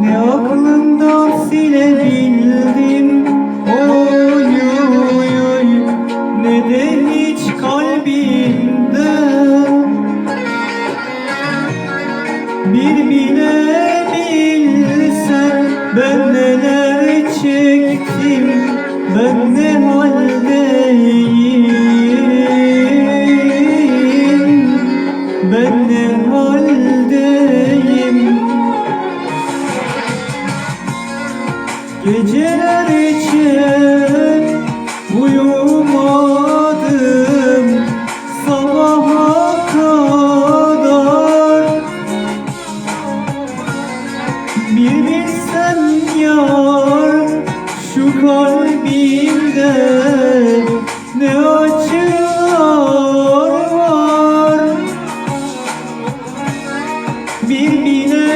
Ne aklımdan Gecelerce uyumadım sabaha kadar Bir bilsen yar şu kalbimde ne acılar var? Bir bile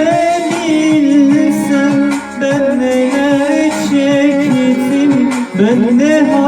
ben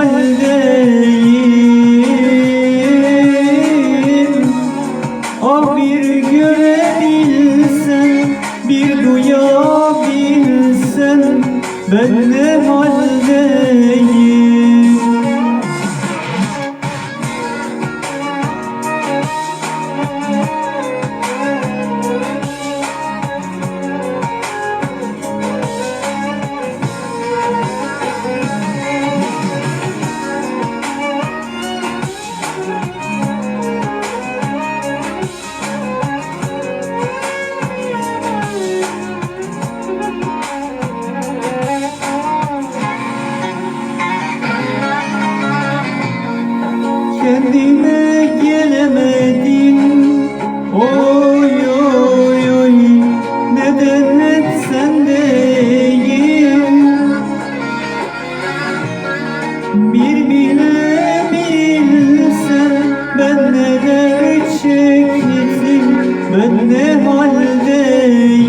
Bir bile bilsen Ben neler çektim Ben ne haldeyim?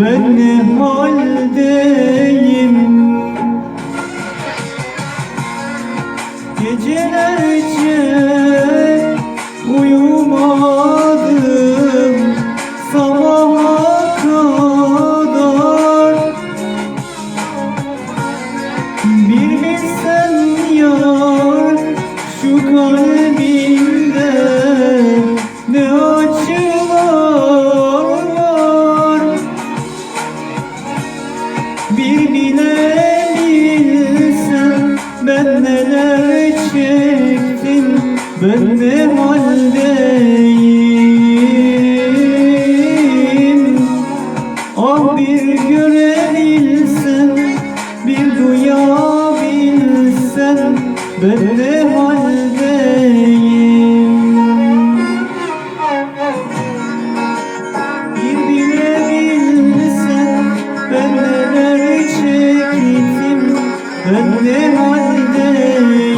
Ben ne haldeyim? Gecelerce uyumadım kalbimde ne acılar ben neler ne haldeyim. Ah bir görebilsen bir duyabilsen ben Kalbim